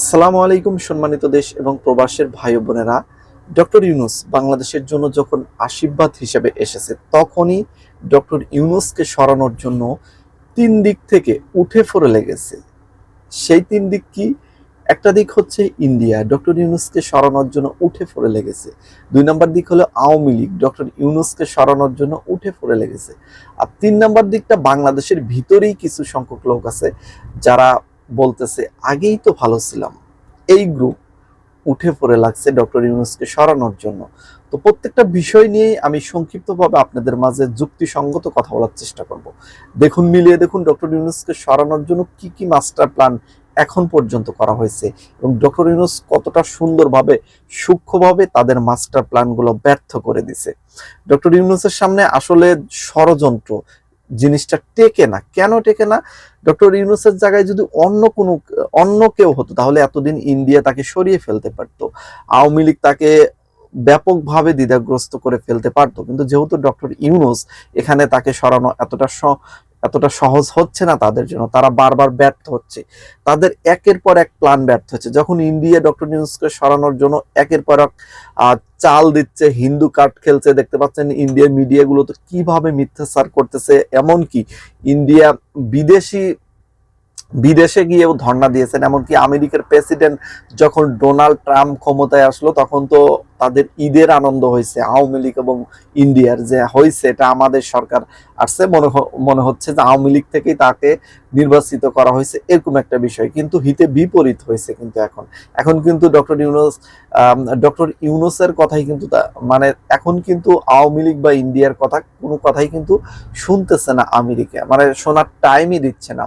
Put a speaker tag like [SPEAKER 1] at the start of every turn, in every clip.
[SPEAKER 1] আসসালামু আলাইকুম সম্মানিত দেশ এবং প্রবাসের ভাই বোনেরা। ডক্টর ইউনুস বাংলাদেশের জন্য যখন আশীর্বাদ হিসেবে এসেছে, তখনই ডক্টর ইউনুসকে সরানোর জন্য তিন দিক থেকে উঠে পড়ে লেগেছে। সেই তিন দিক কি? একটা দিক হচ্ছে ইন্ডিয়া, ডক্টর ইউনুসকে সরানোর জন্য উঠে পড়ে লেগেছে। দুই নম্বর দিক হলো আওয়ামী লীগ, ডক্টর ইউনুসকে সরানোর জন্য উঠে পড়ে লেগেছে। আর তিন নম্বর দিকটা বাংলাদেশের ভিতরেই কিছু সংখ্যক লোক আছে, যারা বলতেছে, আগেই তো ভালো ছিলাম। এই গ্রুপ উঠে পড়ে লাগছে ডক্টর ইউনুসকে সরানোর জন্য। তো প্রত্যেকটা বিষয় নিয়েই আমি সংক্ষিপ্তভাবে আপনাদের মাঝে যুক্তিসঙ্গত কথা বলার চেষ্টা করব। দেখুন, মিলিয়ে দেখুন ডক্টর ইউনুসকে সরানোর জন্য কি কি মাস্টার প্ল্যান এখন পর্যন্ত করা হয়েছে এবং ডক্টর ইউনুস কতটা সুন্দরভাবে, সূক্ষ্মভাবে তাদের মাস্টার প্ল্যানগুলো ব্যর্থ করে দিছে। ডক্টর ইউনুসের সামনে আসলে ষড়যন্ত্র জিনিসটা টেকে না। কেন টেকে না? ডক্টর ইউনুসের জায়গায় যদি অন্য কোনো, অন্য কেউ হতো, তাহলে এতদিন ইন্ডিয়া তাকে সরিয়ে ফেলতে পারতো। আওয়ামী লীগ তাকে ব্যাপকভাবে দ্বিধাগ্রস্ত করে ফেলতে পারতো। কিন্তু যেহেতু ডক্টর ইউনুস এখানে তাকে সরানো এতটা এতটা সহজ হচ্ছে না তাদের জন্য। তারা বারবার ব্যর্থ হচ্ছে। তাদের একের পর এক প্ল্যান ব্যর্থ হচ্ছে। যখন ইন্ডিয়া ডক্টর ইউনুসকে সরানোর জন্য একের পর এক চাল দিচ্ছে, হিন্দু কার্ড খেলছে, দেখতে পাচ্ছেন ইন্ডিয়ার মিডিয়াগুলো তো কীভাবে মিথ্যাচার করতেছে, এমনকি ইন্ডিয়া বিদেশি, বিদেশে গিয়েও ধর্ণা দিয়েছেন। এমনকি আমেরিকার প্রেসিডেন্ট যখন ডোনাল্ড ট্রাম্প ক্ষমতায় আসলো, তখন তো তাদের ঈদের আনন্দ হয়েছে, আওয়ামী লীগ এবং ইন্ডিয়ার যে হয়েছে, এটা আমাদের সরকার আসছে। মনে মনে হচ্ছে যে আওয়ামী লীগ থেকেই তাকে নির্বাচিত করা হয়েছে এরকম একটা বিষয়। কিন্তু হিতে বিপরীত হয়েছে কিন্তু এখন। এখন কিন্তু ডক্টর ইউনুস ডক্টর ইউনুসের কথাই কিন্তু মানে এখন কিন্তু আওয়ামী লীগ বা ইন্ডিয়ার কথা, কোনো কথাই কিন্তু শুনতেছে না আমেরিকা। মানে শোনার টাইমই দিচ্ছে না।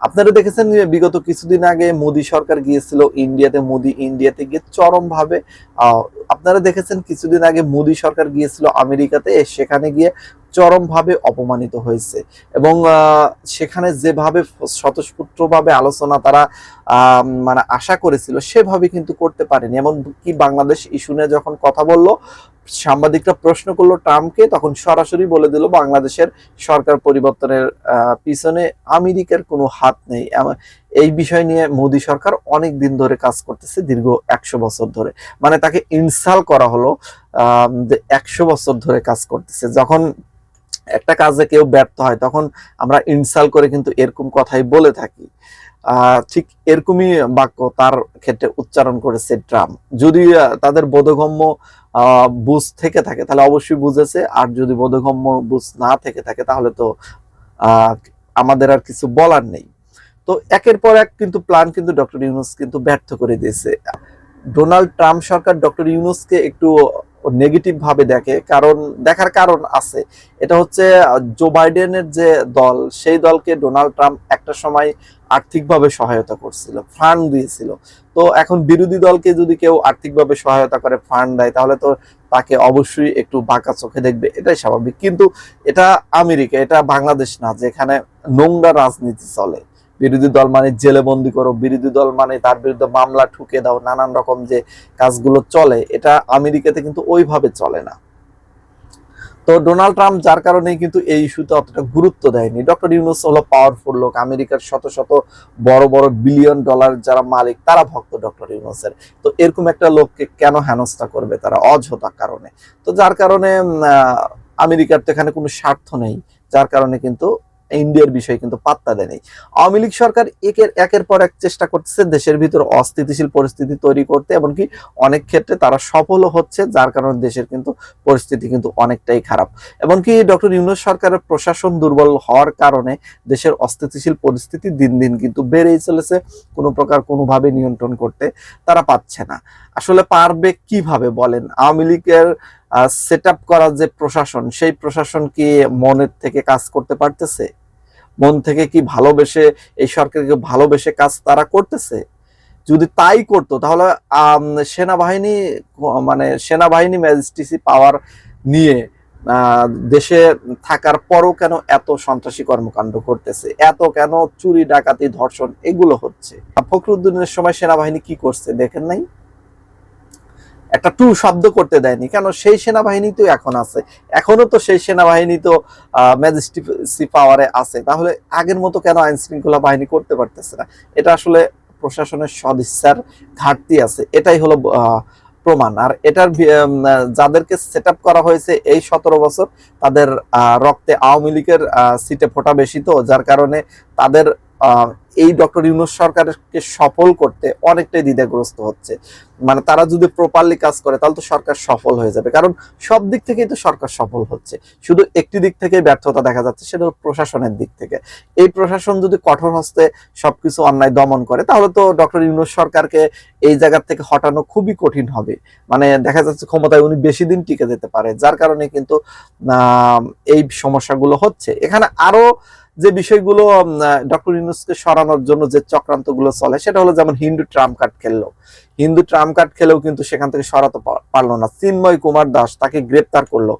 [SPEAKER 1] আপনারা দেখেছেন বিগত কিছুদিন আগে মোদী সরকার গিয়েছিল ইন্ডিয়াতে, মোদী ইন্ডিয়াতে গিয়ে চরম ভাবে আপনারা দেখেছেন কিছুদিন আগে মোদী সরকার গিয়েছিল আমেরিকাতে, সেখানে গিয়ে চরম ভাবে অপমানিত হয়েছে। এবং সেখানে যেভাবে স্বতঃস্ফূর্তভাবে আলোচনা তারা মানে আশা করেছিল, সেভাবে কিন্তু করতে পারেনি। এমন কি বাংলাদেশ ইস্যু যখন কথা বলল সাংবাদিকরা প্রশ্ন করল ট্রাম্পকে, তখন সরাসরি বলে দিল বাংলাদেশের সরকার পরিবর্তনের পিছনে আমেরিকার কোনো হাত নেই। এই বিষয় নিয়ে মোদী সরকার অনেক দিন ধরে কাজ করতেছে, দীর্ঘ একশো বছর ধরে। মানে তাকে ইনসাল করা হলো যে একশো বছর ধরে কাজ করতেছে। যখন একটা কাজে কেউ ব্যর্থ হয়, তখন আমরা ইনসাল করে কিন্তু এরকম কথাই বলে থাকি। ঠিক এরকমই বাক্য তার ক্ষেত্রে উচ্চারণ করেছে ট্রাম্প। যদি তাদের বোধগম্য বুঝ থেকে থাকে, তাহলে অবশ্যই বুঝেছে। আর যদি বোধগম্য বুঝ না থেকে থাকে, তাহলে তো আমাদের আর কিছু বলার নেই। তো একের পর এক কিন্তু প্ল্যান কিন্তু ডক্টর ইউনুস কিন্তু ব্যর্থ করে দিয়েছে। ডোনাল্ড ট্রাম্প সরকার ডক্টর ইউনুসকে একটু নেগেটিভ ভাবে দেখে, কারণ দেখার কারণ আছে। এটা হচ্ছে জো বাইডেনের যে দল, সেই দলকে ডোনাল্ড ট্রাম্প একটা সময় আর্থিকভাবে সহায়তা করছিল ফান্ড দিয়েছিল। তো এখন বিরোধী দলকে যদি কেউ আর্থিকভাবে সহায়তা করে ফান্ড দেয়, তাহলে তো তাকে অবশ্যই একটু বাঁকা চোখে দেখবে, এটাই স্বাভাবিক। কিন্তু এটা আমেরিকা, এটা বাংলাদেশ না, যেখানে নোংরা রাজনীতি চলে। বিরোধী দল মানে জেলে বন্দি করো, বিরোধী দল মানে তার বিরুদ্ধে মামলা ঠুকে দাও, নানান রকম যে কাজগুলো চলে, এটা আমেরিকাতে কিন্তু ওইভাবে চলে না। তো ডোনাল্ড ট্রাম্প যার কারণে কিন্তু এই ইস্যুতে অতটা গুরুত্ব দেয়নি। ডক্টর ইউনুস হলো পাওয়ারফুল লোক, আমেরিকার শত শত বড় বড় বিলিয়ন ডলার যারা মালিক, তারা ভক্ত ডক্টর ইউনুসের। তো এরকম একটা লোককে কেন হেনস্থা করবে তারা অযথা কারণে? তো যার কারণে আমেরিকার তো এখানে কোনো স্বার্থ নেই, যার কারণে কিন্তু ইন্ডিয়ার বিষয়ে কিন্তু পাত্তা দেয়নি আওয়ামী লীগ সরকার একের একের পর এক চেষ্টা করতেছে দেশের ভিতর অস্থিতিশীল পরিস্থিতি তৈরি করতে, এমনকি অনেক ক্ষেত্রে তারা সফলও হচ্ছে, যার কারণে দেশের কিন্তু পরিস্থিতি কিন্তু অনেকটাই খারাপ। এমনকি ডক্টর ইউনুস সরকারের প্রশাসন দুর্বল হওয়ার কারণে দেশের অস্থিতিশীল পরিস্থিতি দিন দিন কিন্তু বেড়েই চলেছে, কোনো প্রকার কোনোভাবে নিয়ন্ত্রণ করতে তারা পাচ্ছে না। আসলে পারবে কীভাবে বলেন? আওয়ামী লীগের সেট আপ করা যে প্রশাসন, সেই প্রশাসন কি মনের থেকে কাজ করতে পারতেছে? মন থেকে কি ভালোবেসে, এই সরকারকে ভালোবেসে কাজ তারা করতেছে? যদি তাই করতো, তাহলে সেনাবাহিনী মানে সেনাবাহিনী ম্যাজিস্ট্রেসি পাওয়ার নিয়ে দেশে থাকার পরও কেন এত সন্ত্রাসী কর্মকাণ্ড করতেছে? এত কেন চুরি, ডাকাতি, ধর্ষণ, এগুলো হচ্ছে? ফখরুদ্দিনের সময় সেনাবাহিনী কি করছে, দেখেন নাই? একটা টু শব্দ করতে দেয়নি। কেন? সেই সেনাবাহিনী তো এখন আছে। এখনও তো সেই সেনাবাহিনী তো ম্যাজিস্ট্রেসি পাওয়ারে আছে। তাহলে আগের মতো কেন আইন শৃঙ্খলা বাহিনী করতে পারতেছে না? এটা আসলে প্রশাসনের সদিচ্ছার ঘাটতি আছে। এটাই হলো প্রমাণ। আর এটার যাদেরকে সেট করা হয়েছে এই সতেরো বছর, তাদের রক্তে আওয়ামী লীগের সিটে ফোটা বেশি তো, যার কারণে তাদের এই ডক্টর ইউনুস সরকারকে সফল করতে অনেকটাই দ্বিধাগ্রস্ত হচ্ছে। মানে তারা যদি প্রপারলি কাজ করে, তাহলে তো সরকার সফল হয়ে যাবে। কারণ সব দিক থেকেই তো সরকার সফল হচ্ছে। শুধু একটি দিক থেকে ব্যর্থতা দেখা যাচ্ছে, সেটা প্রশাসনের দিক থেকে। এই প্রশাসন যদি কঠোর হস্তে সবকিছু অন্যায় দমন করে, তাহলে তো ডক্টর ইউনুস সরকারকে এই জায়গা থেকে হটানো খুবই কঠিন হবে। মানে দেখা যাচ্ছে ক্ষমতায় উনি বেশি দিন টিকে যেতে পারে, যার কারণে কিন্তু এই সমস্যাগুলো হচ্ছে। এখানে আরও যে বিষয়গুলো ডক্টর ইউনুসকে সরানোর জন্য যে চক্রান্তগুলো চলে, সেটা হলো যেমন হিন্দু ট্রাম্প কার্ড খেললো। হিন্দু ট্রাম কার্ড খেলেও কিন্তু সেখান থেকে সরাতে পারল না। চিন্ময় কুমার দাস তাকে গ্রেপ্তার করল।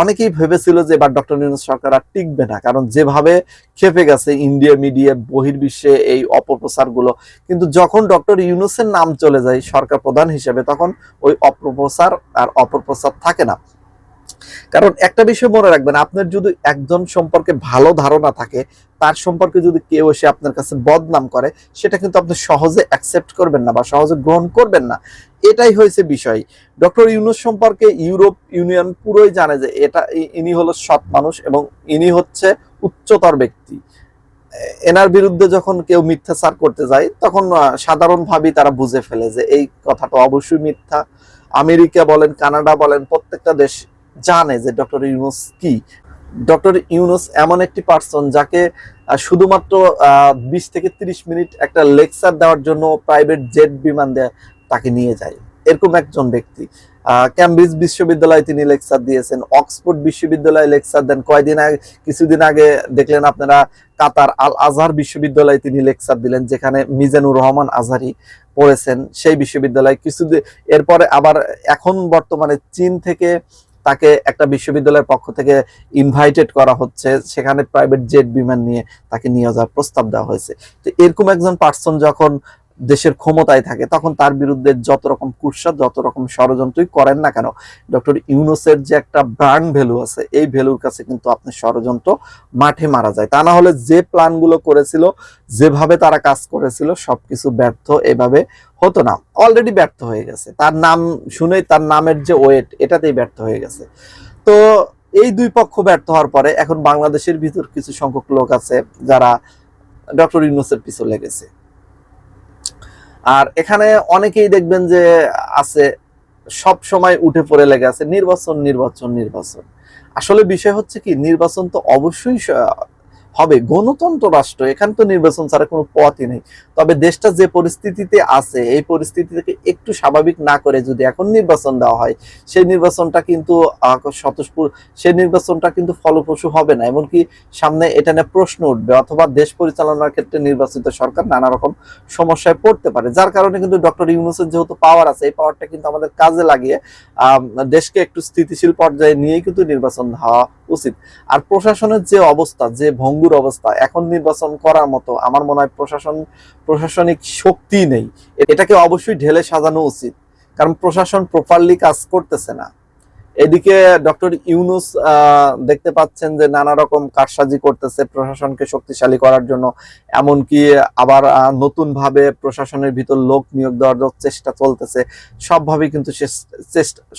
[SPEAKER 1] অনেকেই ভেবেছিল যে এবার ডক্টর ইউনুস সরকার আর টিকবে না, কারণ যেভাবে খেপে গেছে ইন্ডিয়া মিডিয়া, বহির্বিশ্বে এই অপপ্রচারগুলো, কিন্তু যখন ডক্টর ইউনুসের নাম চলে যায় সরকার প্রধান হিসেবে, তখন ওই অপপ্রচার আর অপপ্রচার থাকে না। কারণ একটা বিষয় মনে রাখবেন, আপনার যদি একজন সম্পর্কে ভালো ধারণা থাকে, তার সম্পর্কে যদি কেউ এসে আপনার কাছে বদনাম করে, সেটা কিন্তু আপনি সহজে অ্যাকসেপ্ট করবেন না বা সহজে গ্রহণ করবেন না। এটাই হয়েছে বিষয়। ডক্টর ইউনুস সম্পর্কে ইউরোপ ইউনিয়ন পুরোই জানে যে এটা ইনি হলো সৎ মানুষ এবং ইনি হচ্ছে উচ্চতর ব্যক্তি। এনার বিরুদ্ধে যখন কেউ মিথ্যাচার করতে যায়, তখন সাধারণভাবেই তারা বুঝে ফেলে যে এই কথাটা অবশ্যই মিথ্যা। আমেরিকা বলেন, কানাডা বলেন, প্রত্যেকটা দেশ জানে যে ডক্টর ইউনুস কি? ডক্টর ইউনুস এমন একটি পার্সন যাকে শুধুমাত্র বিশ থেকে তিরিশ মিনিট একটা লেকচার দেওয়ার জন্য প্রাইভেট জেট বিমান দেয় তাকে নিয়ে যায়। এরকম একজন ব্যক্তি। ক্যামব্রিজ বিশ্ববিদ্যালয়ে তিনি লেকচার দিয়েছেন অক্সফোর্ড বিশ্ববিদ্যালয়ে লেকচার দেন। কয়দিন আগে, কিছুদিন আগে দেখলেন আপনারা কাতার আল আজহার বিশ্ববিদ্যালয়ে তিনি লেকচার দিলেন, যেখানে মিজানুর রহমান আজহারি পড়েছেন সেই বিশ্ববিদ্যালয়ে। কিছুদিন এরপরে আবার এখন বর্তমানে চীন থেকে তাকে একটা বিশ্ববিদ্যালয়ের পক্ষ থেকে ইনভাইটেড করা হচ্ছে। সেখানে প্রাইভেট জেট বিমান নিয়ে তাকে নিয়ে যাওয়ার প্রস্তাব দেওয়া হয়েছে। তো এরকম একজন পার্সন যখন দেশের ক্ষমতায় থাকে, তখন তার বিরুদ্ধে যত রকম কুৎসা, যত রকম ষড়যন্ত্রই করেন না কেন, ডক্টর ইউনুসের যে একটা ব্র্যান্ড ভ্যালু আছে, এই ভ্যালুর কাছে কিন্তু আপনি ষড়যন্ত্র মাঠে মারা যায়। তা না হলে যে প্ল্যানগুলো করেছিল, যেভাবে তারা কাজ করেছিল, সবকিছু ব্যর্থ এভাবে হতো না। অলরেডি ব্যর্থ হয়ে গেছে। তার নাম শুনেই তার নামের যে ওয়েট, এটাতেই ব্যর্থ হয়ে গেছে। তো এই দুই পক্ষ ব্যর্থ হওয়ার পরে এখন বাংলাদেশের ভিতর কিছু সংখ্যক লোক আছে যারা ডক্টর ইউনুসের পিছু লেগেছে। আর এখানে অনেকেই দেখবেন যে আছে, সব সময় উঠে পড়ে লেগে আছে, নির্বাচন নির্বাচন নির্বাচন। আসলে বিষয় হচ্ছে কি, নির্বাচন তো অবশ্যই হবে। গণতন্ত্র রাষ্ট্র, এখানে তো নির্বাচন ছাড়া কোনো পথই নেই। তবে দেশটা যে পরিস্থিতিতে আছে, এই পরিস্থিতি থেকে একটু স্বাভাবিক না করে যদি এখন নির্বাচন দেওয়া হয়, সেই নির্বাচনটা কিন্তু স্বতঃস্ফূর, সেই নির্বাচনটা কিন্তু ফলপ্রসূ হবে না। এমনকি সামনে এটা নিয়ে প্রশ্ন উঠবে, অথবা দেশ পরিচালনার ক্ষেত্রে নির্বাচিত সরকার নানা রকম সমস্যায় পড়তে পারে। যার কারণে কিন্তু ডক্টর ইউনুসের যেহেতু পাওয়ার আছে, এই পাওয়ারটা কিন্তু আমাদের কাজে লাগিয়ে দেশকে একটু স্থিতিশীল পর্যায়ে নিয়েই কিন্তু নির্বাচন হওয়া উচিত। আর প্রশাসনের যে অবস্থা, যে ভঙ্গুর অবস্থা। এখন নির্বাচন করার মতো আমার মনে হয় প্রশাসন প্রশাসনিক শক্তি নেই। এটাকে অবশ্যই ঢেলে সাজানো উচিত। কারণ প্রশাসন প্রপারলি কাজ করতেছে না। এদিকে ডক্টর ইউনুস দেখতে পাচ্ছেন যে নানা রকম কারসাজি করতেছে প্রশাসনকে শক্তিশালী করার জন্য। এমনকি আবার আহ, নতুন ভাবে প্রশাসনের ভিতর লোক নিয়োগ দেওয়ার চেষ্টা চলতেছে। সবভাবেই কিন্তু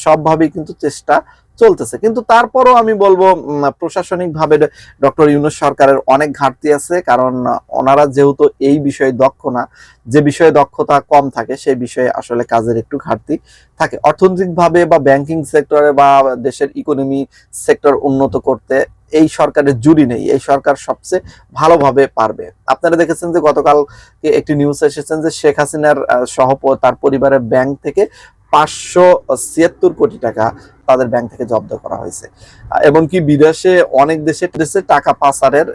[SPEAKER 1] সবভাবেই কিন্তু চেষ্টা চলতেছে। কিন্তু তারপরও আমি বলব প্রশাসনিক ভাবে ডক্টর ইউনুস সরকারের অনেক ঘাটতি আছে, কারণ ওনারা যেহেতু এই বিষয়ে দক্ষ না, যে বিষয়ে দক্ষতা কম থাকে, সেই বিষয়ে আসলে কাজের একটু ঘাটতি থাকে। অর্থনৈতিকভাবে বা ব্যাংকিং সেক্টরে বা দেশের ইকোনমি সেক্টর উন্নত করতে এই সরকারের জুড়ি নেই, এই সরকার সবচেয়ে ভালোভাবে পারবে। আপনারা দেখেছেন যে গতকাল একটি নিউজ এসেছেন যে শেখ হাসিনার সহ, তার পরিবারের ব্যাংক থেকে পাঁচশো ছিয়াত্তর কোটি টাকা তাদের ব্যাংক থেকে জব্দ করা হয়েছে। আহ, এমনকি বিদেশে অনেক দেশে দেশে টাকা পাচারের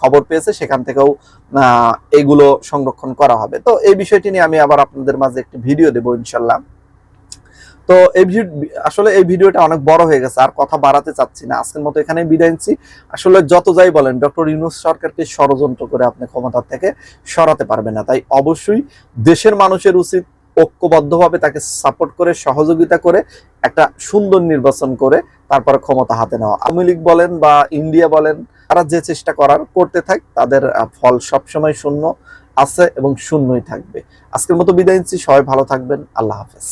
[SPEAKER 1] খবর পেয়েছে সেখান থেকেও এগুলো সংরক্ষণ করা হবে। তো এই বিষয়টি নিয়ে আমি আবার আপনাদের মাঝে একটি ভিডিও দেবো ইনশাল্লাহ। তো এই ভিডিও আসলে এই ভিডিওটা অনেক বড় হয়ে গেছে আর কথা বাড়াতে চাচ্ছি না। আজকের মতো এখানে বিদায় নিচ্ছি। আসলে যত যাই বলেন ডক্টর ইউনুস সরকারকে ষড়যন্ত্র করে আপনি ক্ষমতা থেকে সরাতে পারবেন না। তাই অবশ্যই দেশের মানুষের উচিত ঐক্যবদ্ধভাবে তাকে সাপোর্ট করে, সহযোগিতা করে, একটা সুন্দর নির্বাচন করে তারপরে ক্ষমতা হাতে নেওয়া। আওয়ামী লীগ বলেন বা ইন্ডিয়া বলেন, তারা যে চেষ্টা করার, করতে থাক, তাদের ফল সবসময় শূন্য আছে এবং শূন্যই থাকবে। আজকের মতো বিদায় নিচ্ছি, সবাই ভালো থাকবেন, আল্লাহ হাফেজ।